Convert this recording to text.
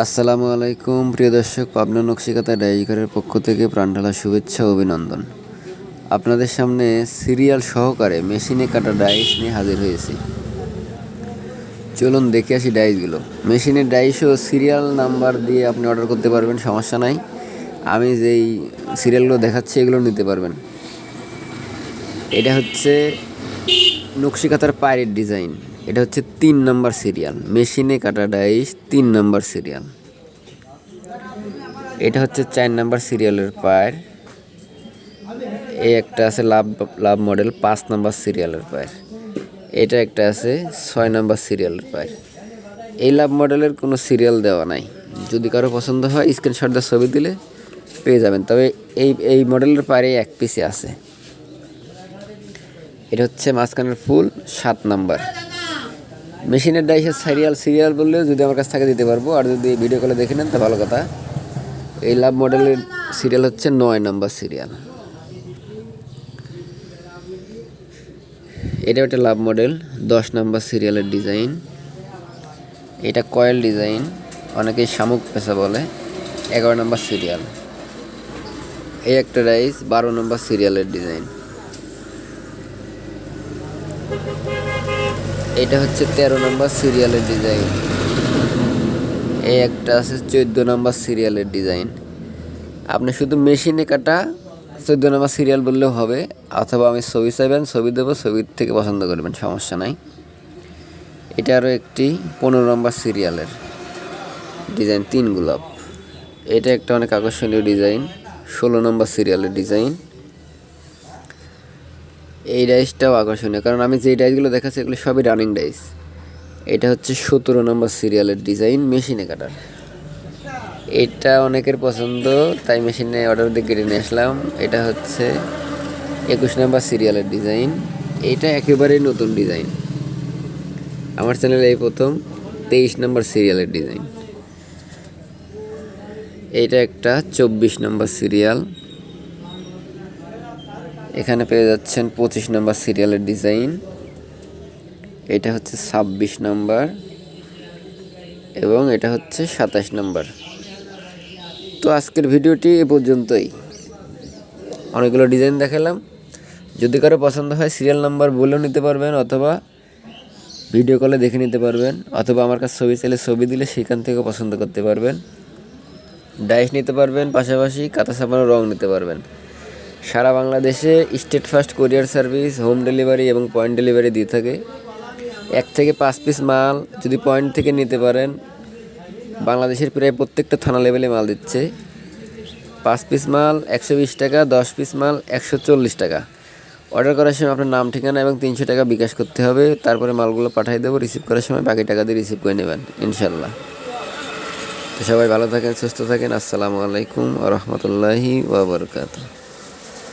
আসসালামু আলাইকুম, প্রিয় দর্শক, পাবনা নকশিকাতা ডাইজঘরের পক্ষ থেকে প্রাণঢালা শুভেচ্ছা অভিনন্দন। আপনাদের সামনে সিরিয়াল সহকারে মেশিনে কাটা ডাইস নিয়ে হাজির হয়েছি। চলুন দেখে আসি ডাইসগুলো। মেশিনের ডাইস ও সিরিয়াল নাম্বার দিয়ে আপনি অর্ডার করতে পারবেন, সমস্যা নাই। আমি যেই সিরিয়ালগুলো দেখাচ্ছি, এগুলো নিতে পারবেন। এটা হচ্ছে নকশিকাতার পায়ের ডিজাইন। এটা হচ্ছে তিন নাম্বার সিরিয়াল। মেশিনে কাটা ডাইস, তিন নাম্বার সিরিয়াল। এটা হচ্ছে চার নাম্বার সিরিয়ালের পায়ের। এই একটা আছে লাভ লাভ মডেল, পাঁচ নাম্বার সিরিয়ালের পায়ের। এটা একটা আছে ছয় নাম্বার সিরিয়ালের পায়ের। এই লাভ মডেলের কোনো সিরিয়াল দেওয়া নাই। যদি কারও পছন্দ হয়, স্ক্রিনশট দিয়ে ছবি দিলে পেয়ে যাবেন। তবে এই এই মডেলের পায়ে এক পিসে আছে। এটা হচ্ছে মাঝখানের ফুল, সাত নাম্বার। মেশিনের ডাইসের সিরিয়াল সিরিয়াল বললেও যদি আমার কাছ থেকে দিতে পারব, আর যদি ভিডিও কলে দেখে নেন, তা ভালো কথা। এই লাভ মডেলের সিরিয়াল হচ্ছে নয় নাম্বার সিরিয়াল এটা একটা লাভ মডেল, দশ নাম্বার সিরিয়ালের ডিজাইন এটা কয়েল ডিজাইন অনেকেই শামুক পেশা বলে, এগারো নাম্বার সিরিয়াল এই একটা রাইস বারো নম্বর সিরিয়ালের ডিজাইন এটা হচ্ছে তেরো নম্বর সিরিয়ালের ডিজাইন। এই একটা আছে চোদ্দ নম্বর সিরিয়ালের ডিজাইন। আপনি শুধু মেশিনে কাটা চোদ্দ নম্বর সিরিয়াল বললেও হবে, অথবা আমি ছবি চাইবেন, ছবি দেবো ছবির থেকে পছন্দ করবেন, সমস্যা নাই। এটা আরও একটি পনেরো নম্বর সিরিয়ালের ডিজাইন, তিন গোলাপ। এটা একটা অনেক আকর্ষণীয় ডিজাইন, ষোলো নম্বর সিরিয়ালের ডিজাইন। এই ডাইসটাও আকর্ষণীয়। কারণ আমি যে ডাইসগুলো দেখাচ্ছি, এগুলো সবই রানিং ডাইস এটা হচ্ছে সতেরো নম্বর সিরিয়ালের ডিজাইন মেশিনে কাটার। এটা অনেকের পছন্দ, তাই মেশিনে অর্ডার দিয়ে কেটে নিয়ে আসলাম। এটা হচ্ছে একুশ নম্বর সিরিয়ালের ডিজাইন এটা একেবারেই নতুন ডিজাইন আমার চ্যানেলে এই প্রথম, তেইশ নম্বর সিরিয়ালের ডিজাইন এইটা একটা চব্বিশ নম্বর সিরিয়াল এখানে পেয়ে যাচ্ছেন পঁচিশ নম্বর সিরিয়ালের ডিজাইন। এটা হচ্ছে ছাব্বিশ নম্বর এবং এটা হচ্ছে সাতাশ নম্বর। তো আজকের ভিডিওটি এ পর্যন্তই। অনেকগুলো ডিজাইন দেখালাম। যদি কারও পছন্দ হয় সিরিয়াল নাম্বার বলেও নিতে পারবেন অথবা ভিডিও কলে দেখে নিতে পারবেন অথবা আমার কাছে ছবি চাইলে ছবি দিলে সেখান থেকেও পছন্দ করতে পারবেন। ডাইস নিতে পারবেন, পাশাপাশি কাঁথা ছাপানো রং নিতে পারবেন। সারা বাংলাদেশে Steadfast courier service, home delivery এবং পয়েন্ট ডেলিভারি দিয়ে থাকে। এক থেকে পাঁচ পিস মাল যদি পয়েন্ট থেকে নিতে পারেন, বাংলাদেশের প্রায় প্রত্যেকটা থানা লেভেলে মাল দিচ্ছে। পাঁচ পিস মাল একশো বিশ টাকা, দশ পিস মাল একশো চল্লিশ টাকা। অর্ডার করার সময় আপনার নাম, ঠিকানা এবং তিনশো টাকা বিকাশ করতে হবে। তারপরে মালগুলো পাঠিয়ে দেবো। রিসিভ করার সময় বাকি টাকা দিয়ে রিসিভ করে নেবেন, ইনশাল্লাহ। তো সবাই ভালো থাকেন, সুস্থ থাকেন। আসসালামু আলাইকুম আ রহমতুল্লাহি ওবরকাত